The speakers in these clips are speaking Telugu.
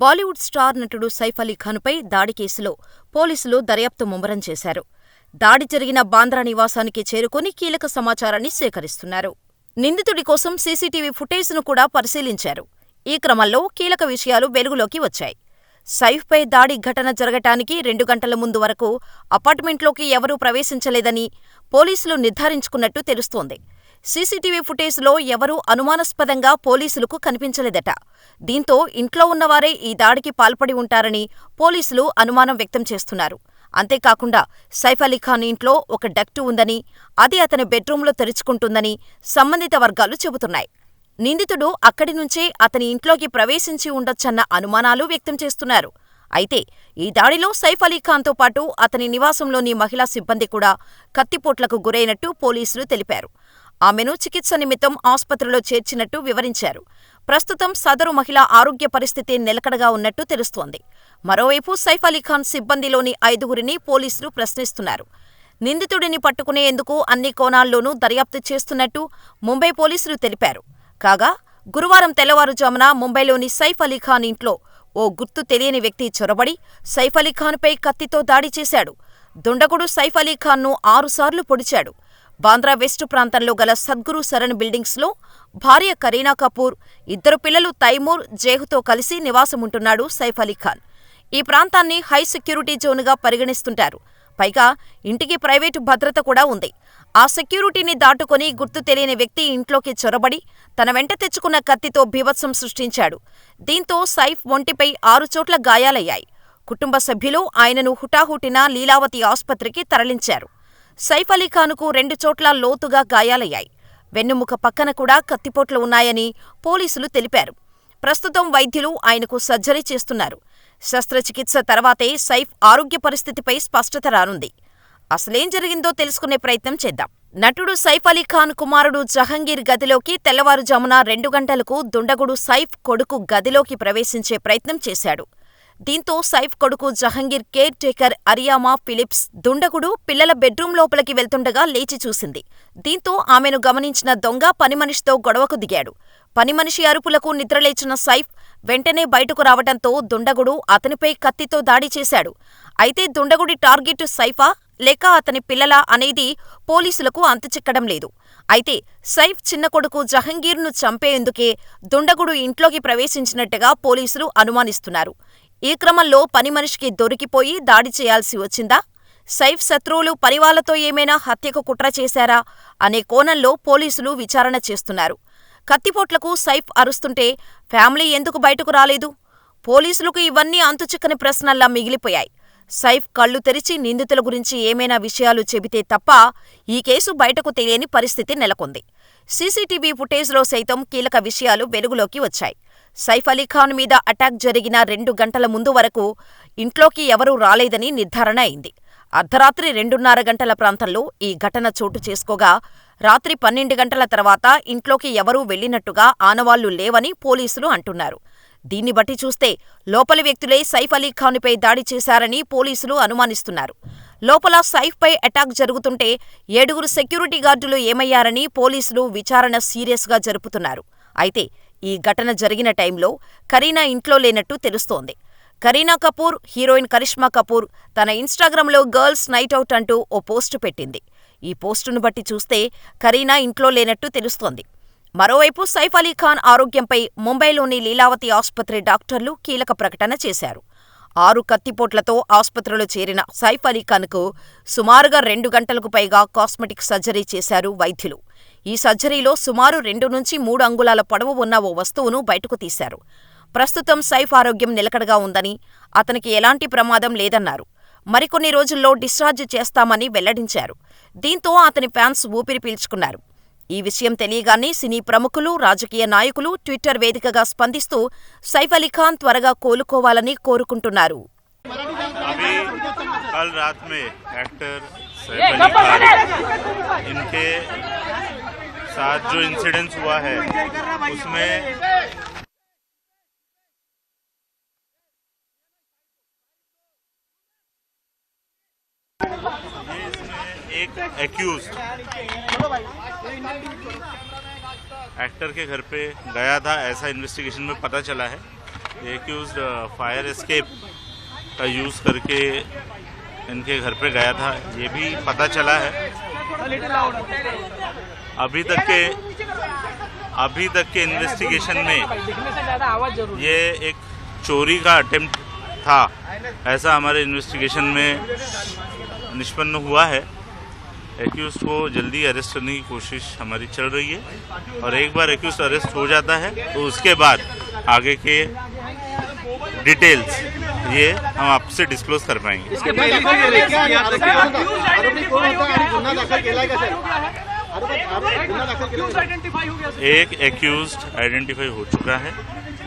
బాలీవుడ్ స్టార్ నటుడు సైఫ్ అలీ ఖాన్పై దాడి కేసులో పోలీసులు దర్యాప్తు ముమ్మరం చేశారు. దాడి జరిగిన బాంద్రా నివాసానికి చేరుకుని కీలక సమాచారాన్ని సేకరిస్తున్నారు. నిందితుడి కోసం సీసీటీవీ ఫుటేజ్ను కూడా పరిశీలించారు. ఈ క్రమంలో కీలక విషయాలు వెలుగులోకి వచ్చాయి. సైఫ్పై దాడి ఘటన జరగటానికి రెండు గంటల ముందు వరకు అపార్ట్మెంట్లోకి ఎవరూ ప్రవేశించలేదని పోలీసులు నిర్ధారించుకున్నట్టు తెలుస్తోంది. సీసీటీవీ ఫుటేజ్లో ఎవరూ అనుమానాస్పదంగా పోలీసులకు కనిపించలేదట. దీంతో ఇంట్లో ఉన్నవారే ఈ దాడికి పాల్పడి ఉంటారని పోలీసులు అనుమానం వ్యక్తం చేస్తున్నారు. అంతేకాకుండా సైఫ్ అలీఖాన్ ఇంట్లో ఒక డక్టు ఉందని, అది అతని బెడ్రూంలో తెరుచుకుంటుందని సంబంధిత వర్గాలు చెబుతున్నాయి. నిందితుడు అక్కడి నుంచే అతని ఇంట్లోకి ప్రవేశించి ఉండొచ్చన్న అనుమానాలు వ్యక్తం చేస్తున్నారు. అయితే ఈ దాడిలో సైఫ్ అలీఖాన్తో పాటు అతని నివాసంలోని మహిళా సిబ్బంది కూడా కత్తిపోట్లకు గురైనట్టు పోలీసులు తెలిపారు. ఆమెను చికిత్స నిమిత్తం ఆస్పత్రిలో చేర్చినట్టు వివరించారు. ప్రస్తుతం సదరు మహిళ ఆరోగ్య పరిస్థితి నిలకడగా ఉన్నట్టు తెలుస్తోంది. మరోవైపు సైఫ్ అలీఖాన్ సిబ్బందిలోని ఐదుగురిని పోలీసులు ప్రశ్నిస్తున్నారు. నిందితుడిని పట్టుకునేందుకు అన్ని కోణాల్లోనూ దర్యాప్తు చేస్తున్నట్టు ముంబై పోలీసులు తెలిపారు. కాగా గురువారం తెల్లవారుజామున ముంబైలోని సైఫ్ అలీఖాన్ ఇంట్లో ఓ గుర్తు తెలియని వ్యక్తి చొరబడి సైఫ్ అలీఖాన్పై కత్తితో దాడి చేశాడు. దుండగుడు సైఫ్ అలీఖాన్ను ఆరుసార్లు పొడిచాడు. బాంద్రా వెస్ట్ ప్రాంతంలో గల సద్గురు శరణ్ బిల్డింగ్స్లో భార్య కరీనా కపూర్, ఇద్దరు పిల్లలు తైమూర్, జేహ్తో కలిసి నివాసముంటున్నాడు సైఫ్ అలీఖాన్. ఈ ప్రాంతాన్ని హై సెక్యూరిటీ జోన్గా పరిగణిస్తుంటారు. పైగా ఇంటికి ప్రైవేటు భద్రత కూడా ఉంది. ఆ సెక్యూరిటీని దాటుకొని గుర్తు తెలియని వ్యక్తి ఇంట్లోకి చొరబడి తన వెంట తెచ్చుకున్న కత్తితో బీభత్సం సృష్టించాడు. దీంతో సైఫ్ ఒంటిపై ఆరు చోట్ల గాయాలయ్యాయి. కుటుంబ సభ్యులు ఆయనను హుటాహుటిన లీలావతి ఆస్పత్రికి తరలించారు. సైఫ్ అలీఖాన్కు రెండు చోట్ల లోతుగా గాయాలయ్యాయి. వెన్నుముక పక్కన కూడా కత్తిపోట్లు ఉన్నాయని పోలీసులు తెలిపారు. ప్రస్తుతం వైద్యులు ఆయనకు సర్జరీ చేస్తున్నారు. శస్త్రచికిత్స తర్వాతే సైఫ్ ఆరోగ్య పరిస్థితిపై స్పష్టత రానుంది. అసలేం జరిగిందో తెలుసుకునే ప్రయత్నం చేద్దాం. నటుడు సైఫ్ అలీఖాన్ కుమారుడు జహంగీర్ గదిలోకి తెల్లవారుజామున రెండు గంటలకు దుండగుడు సైఫ్ కొడుకు గదిలోకి ప్రవేశించే ప్రయత్నం చేశాడు. దీంతో సైఫ్ కొడుకు Jahangir caretaker Ariyama Philips దుండగుడు పిల్లల బెడ్రూం లోపలికి వెళ్తుండగా లేచి చూసింది. దీంతో ఆమెను గమనించిన దొంగ పనిమనిషితో గొడవకు దిగాడు. పనిమనిషి అరుపులకు నిద్రలేచిన సైఫ్ వెంటనే బయటకు రావటంతో దుండగుడు అతనిపై కత్తితో దాడి చేశాడు. అయితే దుండగుడి టార్గెట్ సైఫా లేక అతని పిల్లలా అనేది పోలీసులకు అంతుచిక్కడం లేదు. అయితే సైఫ్ చిన్న కొడుకు జహంగీర్ను చంపేందుకే దుండగుడు ఇంట్లోకి ప్రవేశించినట్టుగా పోలీసులు అనుమానిస్తున్నారు. ఈ క్రమంలో పనిమనిషికి దొరికిపోయి దాడి చేయాల్సి వచ్చిందా? సైఫ్ శత్రువులు పనివాళ్ళతో ఏమైనా హత్యకు కుట్ర చేశారా అనే కోణంలో పోలీసులు విచారణ చేస్తున్నారు. కత్తిపోట్లకు సైఫ్ అరుస్తుంటే ఫ్యామిలీ ఎందుకు బయటకు రాలేదు? పోలీసులకు ఇవన్నీ అంతుచిక్కని ప్రశ్నల్లా మిగిలిపోయాయి. సైఫ్ కళ్ళు తెరిచి నిందితుల గురించి ఏమైనా విషయాలు చెబితే తప్ప ఈ కేసు బయటకు తెలియని పరిస్థితి నెలకొంది. సీసీటీవీ ఫుటేజ్లో సైతం కీలక విషయాలు వెలుగులోకి వచ్చాయి. సైఫ్ అలీఖాన్ మీద అటాక్ జరిగిన రెండు గంటల ముందు వరకు ఇంట్లోకి ఎవరూ రాలేదని నిర్ధారణ అయింది. అర్ధరాత్రి రెండున్నర గంటల ప్రాంతంలో ఈ ఘటన చోటు చేసుకోగా రాత్రి పన్నెండు గంటల తర్వాత ఇంట్లోకి ఎవరూ వెళ్ళినట్టుగా ఆనవాళ్ళు లేవని పోలీసులు అంటున్నారు. దీన్ని బట్టి చూస్తే లోపలి వ్యక్తులే సైఫ్ అలీఖాన్పై దాడి చేశారని పోలీసులు అనుమానిస్తున్నారు. లోపల సైఫ్పై అటాక్ జరుగుతుంటే ఏడుగురు సెక్యూరిటీ గార్డులు ఏమయ్యారని పోలీసులు విచారణ సీరియస్గా జరుపుతున్నారు. అయితే ఈ ఘటన జరిగిన టైంలో కరీనా ఇంట్లో లేనట్టు తెలుస్తోంది. కరీనా కపూర్, హీరోయిన్ కరిష్మా కపూర్ తన ఇన్స్టాగ్రామ్లో గర్ల్స్ నైట్ అవుట్ అంటూ ఓ పోస్టు పెట్టింది. ఈ పోస్టును బట్టి చూస్తే కరీనా ఇంట్లో లేనట్టు తెలుస్తోంది. మరోవైపు సైఫ్ అలీ ఖాన్ ఆరోగ్యంపై ముంబైలోని లీలావతి ఆసుపత్రి డాక్టర్లు కీలక ప్రకటన చేశారు. ఆరు కత్తిపోట్లతో ఆస్పత్రిలో చేరిన సైఫ్ అలీఖాన్కు సుమారుగా రెండు గంటలకు పైగా కాస్మెటిక్ సర్జరీ చేశారు వైద్యులు. ఈ సర్జరీలో సుమారు రెండు నుంచి మూడు అంగుళాల పొడవు ఉన్న ఓ వస్తువును బయటకు తీశారు. ప్రస్తుతం సైఫ్ ఆరోగ్యం నిలకడగా ఉందని, అతనికి ఎలాంటి ప్రమాదం లేదన్నారు. మరికొన్ని రోజుల్లో డిశ్చార్జ్ చేస్తామని వెల్లడించారు. దీంతో అతని ఫ్యాన్స్ ఊపిరి పీల్చుకున్నారు. ఈ విషయం తెలియగానే సినీ ప్రముఖులు, రాజకీయ నాయకులు ట్విట్టర్ వేదికగా స్పందిస్తూ సైఫ్ అలీఖాన్ త్వరగా కోలుకోవాలని కోరుకుంటున్నారు. अभी कल रात में एक्टर सैफ अली खान इनके साथ जो इंसिडेंस हुआ है, उसमें एक एक्यूज एक्टर के घर पे गया था, ऐसा इन्वेस्टिगेशन में पता चला है। एक्यूज फायर एस्केप का यूज़ करके इनके घर पे गया था, ये भी पता चला है। अभी तक के अभी तक के इन्वेस्टिगेशन में ये एक चोरी का अटेम्प्ट था ऐसा हमारे इन्वेस्टिगेशन में निष्पन्न हुआ है एक्यूज को जल्दी अरेस्ट करने की कोशिश हमारी चल रही है और एक बार एक्यूज अरेस्ट हो जाता है तो उसके बाद आगे के डिटेल्स ये हम आपसे डिस्क्लोज कर पाएँगे एक एक्यूज आइडेंटिफाई हो चुका है।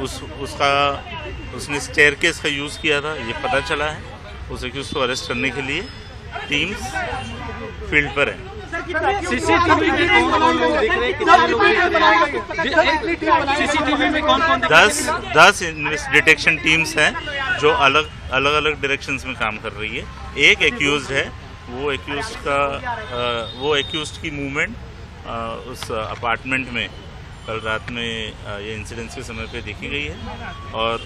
उस उसका उसने स्टेयरकेस का यूज़ किया था ये पता चला है उस एक्यूज को अरेस्ट करने के लिए। टीम्स फ़ील्ड पर है। दस दस डिटेक्शन टीम्स हैं जो अलग अलग अलग डायरेक्शंस में काम कर रही है। एक एक्यूज है वो एक्यूज का वो एक्यूज की मूवमेंट उस अपार्टमेंट में कल रात में ये इंसिडेंस के समय पे देखी गई है। और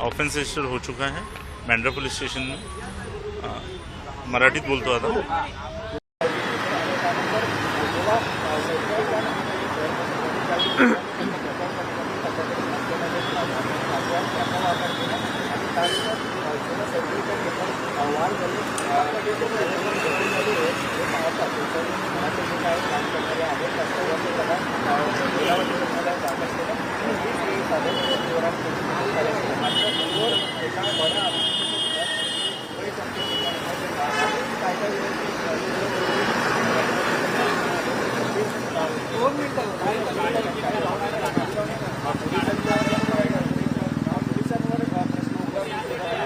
ऑफेंस रजिस्टर हो चुका है मैंड्रा पुलिस स्टेशन में मराठी बोलते आता अहवाल